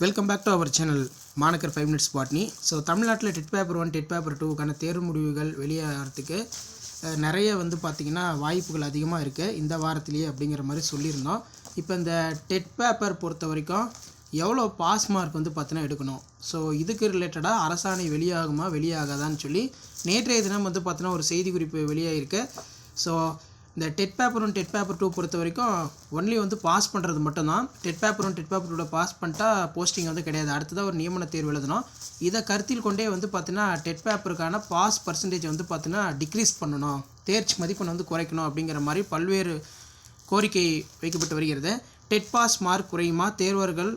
Welcome back to our channel மாணக்கர் five minutes botany so தமிழ்நாட்டில் TET paper one TET paper டூக்கான தேர்வு முடிவுகள் வெளியாகிறதுக்கு நிறைய வந்து பார்த்திங்கன்னா வாய்ப்புகள் அதிகமாக இருக்குது இந்த வாரத்திலேயே அப்படிங்கிற மாதிரி சொல்லியிருந்தோம். இப்போ இந்த டெட் பேப்பர் பொறுத்த வரைக்கும் எவ்வளோ பாஸ் மார்க் வந்து பார்த்தீங்கன்னா எடுக்கணும்? ஸோ இதுக்கு ரிலேட்டடாக அரசாணை வெளியாகுமா வெளியாகாதான்னு சொல்லி நேற்றைய தினம் வந்து பார்த்தீங்கன்னா ஒரு செய்தி குறிப்பு வெளியாகிருக்கு ஸோ இந்த TET paper one TET paper two பொறுத்த வரைக்கும் ஒன்லி வந்து பாஸ் பண்ணுறது மட்டும்தான். TET paper one TET paper டூவில் பாஸ் பண்ணிட்டா போஸ்டிங் வந்து கிடையாது. அடுத்ததாக ஒரு நியமன தேர்வு எழுதணும். இதை கருத்தில் கொண்டே வந்து பார்த்தீங்கன்னா டெட் பேப்பருக்கான பாஸ் பர்சன்டேஜ் வந்து பார்த்தீங்கன்னா டிக்ரீஸ் பண்ணணும். தேர்ச்சி மதிப்பெண் வந்து குறைக்கணும் அப்படிங்கிற மாதிரி பல்வேறு கோரிக்கை வைக்கப்பட்டு வருகிறது. டெட் பாஸ் மார்க் குறையுமா? தேர்வர்கள்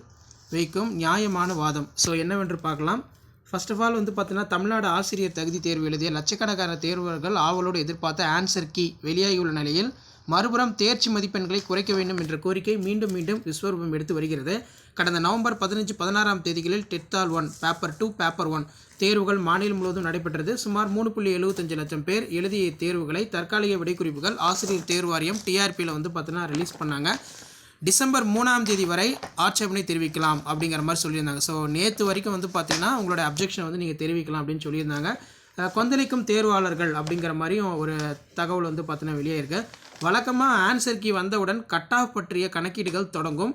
வைக்கும் நியாயமான வாதம். ஸோ என்னவென்று பார்க்கலாம். ஃபர்ஸ்ட் ஆஃப் ஆல் வந்து பார்த்தீங்கன்னா தமிழ்நாடு ஆசிரியர் தகுதி தேர்வு எழுதிய லட்சக்கணக்கான தேர்வர்கள் ஆவலோடு எதிர்பார்த்த ஆன்சர் கீ வெளியாகியுள்ள நிலையில் மறுபுறம் தேர்ச்சி மதிப்பெண்களை குறைக்க வேண்டும் என்ற கோரிக்கை மீண்டும் மீண்டும் விஸ்வரூபம் எடுத்து வருகிறது. கடந்த நவம்பர் பதினஞ்சு பதினாறாம் தேதிகளில் டெத்தால் one paper two paper one தேர்வுகள் மாநிலம் முழுவதும் நடைபெற்றது. சுமார் மூணு புள்ளி எழுபத்தஞ்சு லட்சம் பேர் எழுதிய தேர்வுகளை தற்காலிக விடைக்குறிப்புகள் ஆசிரியர் தேர்வு வாரியம் டிஆர்பியில் வந்து பார்த்தீங்கன்னா ரிலீஸ் பண்ணாங்க. டிசம்பர் மூணாம் தேதி வரை ஆட்சேபனை தெரிவிக்கலாம் அப்படிங்கிற மாதிரி சொல்லியிருந்தாங்க. ஸோ நேற்று வரைக்கும் வந்து பார்த்தீங்கன்னா உங்களோட அப்ஜெக்ஷனை வந்து நீங்கள் தெரிவிக்கலாம் அப்படின்னு சொல்லியிருந்தாங்க. கொந்தளிக்கும் தேர்வாளர்கள் அப்படிங்கிற மாதிரியும் ஒரு தகவல் வந்து பார்த்தீங்கன்னா வெளியே இருக்குது வழக்கமாக ஆன்சர் கீ வந்தவுடன் கட் ஆஃப் பற்றிய கணக்கீடுகள் தொடங்கும்.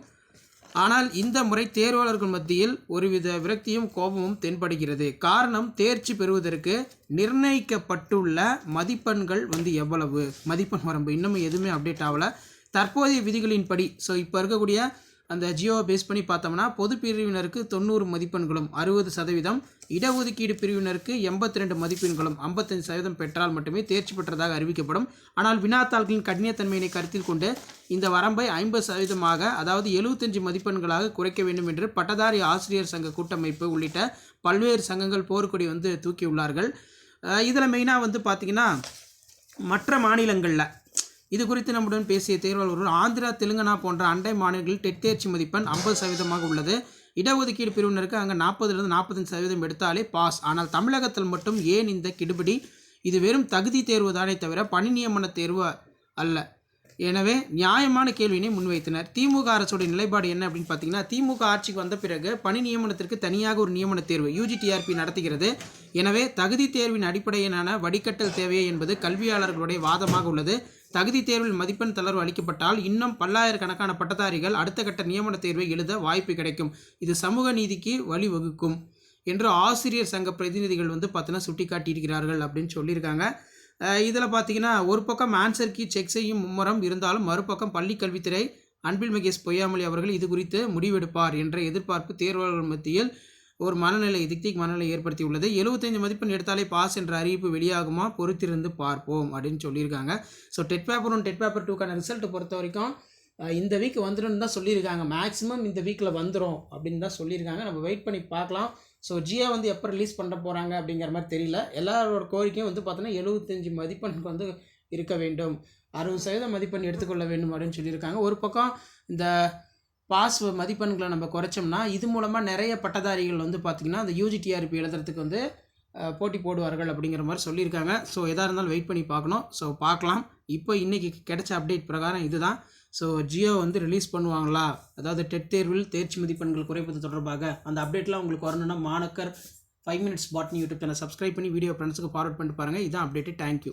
ஆனால் இந்த முறை தேர்வாளர்கள் மத்தியில் ஒருவித விரக்தியும் கோபமும் தென்படுகிறது. காரணம் தேர்ச்சி பெறுவதற்கு நிர்ணயிக்கப்பட்டுள்ள மதிப்பெண்கள் வந்து எவ்வளவு? மதிப்பெண் வரம்பு. இன்னமும் எதுவுமே அப்டேட் ஆகலை. தற்போதைய விதிகளின்படி ஸோ இப்போ இருக்கக்கூடிய அந்த ஜியோவை பேஸ் பண்ணி பார்த்தோம்னா பொது பிரிவினருக்கு தொண்ணூறு மதிப்பெண்களும் அறுபது சதவீதம் இடஒதுக்கீடு பிரிவினருக்கு எண்பத்தி ரெண்டு மதிப்பெண்களும் ஐம்பத்தஞ்சு சதவீதம் பெற்றால் மட்டுமே தேர்ச்சி பெற்றதாக அறிவிக்கப்படும். ஆனால் வினாத்தாள்களின் கடினத்தன்மையினை கருத்தில் கொண்டு இந்த வரம்பை ஐம்பது சதவீதமாக அதாவது எழுபத்தஞ்சு மதிப்பெண்களாக குறைக்க வேண்டும் என்று பட்டதாரி ஆசிரியர் சங்க கூட்டமைப்பு உள்ளிட்ட பல்வேறு சங்கங்கள் போர்க்கொடி வந்து தூக்கியுள்ளார்கள். இதில் மெயினாக வந்து பார்த்திங்கன்னா மற்ற மாநிலங்களில் இது குறித்து நம்முடன் பேசிய தேர்வாளர்கள் ஆந்திரா தெலுங்கானா போன்ற அண்டை மாநிலங்களில் டெட் தேர்ச்சி மதிப்பெண் ஐம்பது சதவீதமாக உள்ளது. இடஒதுக்கீடு பிரிவினருக்கு அங்கே நாற்பதுலேருந்து நாற்பத்தஞ்சு சதவீதம் எடுத்தாலே பாஸ். ஆனால் தமிழகத்தில் மட்டும் ஏன் இந்த கிடுபிடி? இது வெறும் தகுதி தேர்வு தானே தவிர பணி நியமன தேர்வு அல்ல. எனவே நியாயமான கேள்வியினை முன்வைத்தனர். திமுக அரசுடைய நிலைப்பாடு என்ன அப்படின்னு பார்த்தீங்கன்னா திமுக ஆட்சிக்கு வந்த பிறகு பணி நியமனத்திற்கு தனியாக ஒரு நியமன தேர்வு யூஜிடிஆர்பி நடத்துகிறது. எனவே தகுதி தேர்வின் அடிப்படையிலான வடிகட்டல் தேவையே என்பது கல்வியாளர்களுடைய வாதமாக உள்ளது. தகுதி தேர்வில் மதிப்பெண் தளர்வு அளிக்கப்பட்டால் இன்னும் பல்லாயிரக்கணக்கான பட்டதாரிகள் அடுத்த கட்ட நியமன தேர்வை எழுத வாய்ப்பு கிடைக்கும். இது சமூக நீதிக்கு வழிவகுக்கும். என்று ஆசிரியர் சங்க பிரதிநிதிகள் வந்து பார்த்தீங்கன்னா சுட்டி காட்டியிருக்கிறார்கள் அப்படின்னு சொல்லியிருக்காங்க. இதில் பார்த்தீங்கன்னா ஒரு பக்கம் ஆன்சர் கீ செக் செய்யும் மும்முரம் இருந்தாலும் மறுபக்கம் பள்ளி கல்வித்துறை அன்பில் மகேஷ் பொய்யாமொழி அவர்கள் இது குறித்து முடிவெடுப்பார் என்ற எதிர்பார்ப்பு தேர்வாளர்கள் மத்தியில் ஒரு மனநிலை திக்திக் மனநிலை ஏற்படுத்தியுள்ளது. எழுபத்தைந்து மதிப்பெண் எடுத்தாலே பாஸ் என்ற அறிவிப்பு வெளியாகுமா? பொறுத்திருந்து பார்ப்போம் அப்படின்னு சொல்லியிருக்காங்க. So TET paper one TET paper டூக்கான result பொறுத்த வரைக்கும் இந்த வீக் வந்துடும் தான் சொல்லியிருக்காங்க. மேக்ஸிமம் இந்த வீக்கில் வந்துடும் அப்படின்னு தான் சொல்லியிருக்காங்க. நம்ம வெயிட் பண்ணி பார்க்கலாம். ஸோ ஜியா வந்து எப்போ ரிலீஸ் பண்ண போகிறாங்க அப்படிங்கிற மாதிரி தெரியல. எல்லாரோட கோரிக்கையும் வந்து பார்த்தோன்னா எழுபத்தஞ்சி மதிப்பெண்ணுக்கு வந்து இருக்க வேண்டும். அறுபது சதவீதம் மதிப்பெண் எடுத்துக்கொள்ள வேண்டும் அப்படின்னு சொல்லியிருக்காங்க. ஒரு பக்கம் இந்த பாஸ் மதிப்பெண்களை நம்ம குறைச்சோம்னா இது மூலமாக நிறைய பட்டதாரிகள் வந்து பார்த்திங்கன்னா அந்த யூஜிடிஆர்பி எழுதுறதுக்கு வந்து போட்டி போடுவார்கள் அப்படிங்கிற மாதிரி சொல்லியிருக்காங்க. ஸோ எதாக இருந்தாலும் வெயிட் பண்ணி பார்க்கணும். ஸோ பார்க்கலாம். இப்போ இன்றைக்கி கிடைச்ச அப்டேட் பிரகாரம் இதுதான். ஸோ ஜியோ வந்து ரிலீஸ் பண்ணுவாங்களா? அதாவது டெட் தேர்வில் தேர்ச்சி மதிப்பெண்கள் குறைப்பது தொடர்பாக அந்த அப்டேட்லாம் உங்களுக்கு வரணும்னா மாணக்கர் five minutes botany YouTube channel subscribe பண்ணி வீடியோ ஃப்ரெண்ட்ஸுக்கு ஃபார்வர்ட் பண்ணிட்டு பாருங்கள் இதான் அப்டேட்டு தேங்க்யூ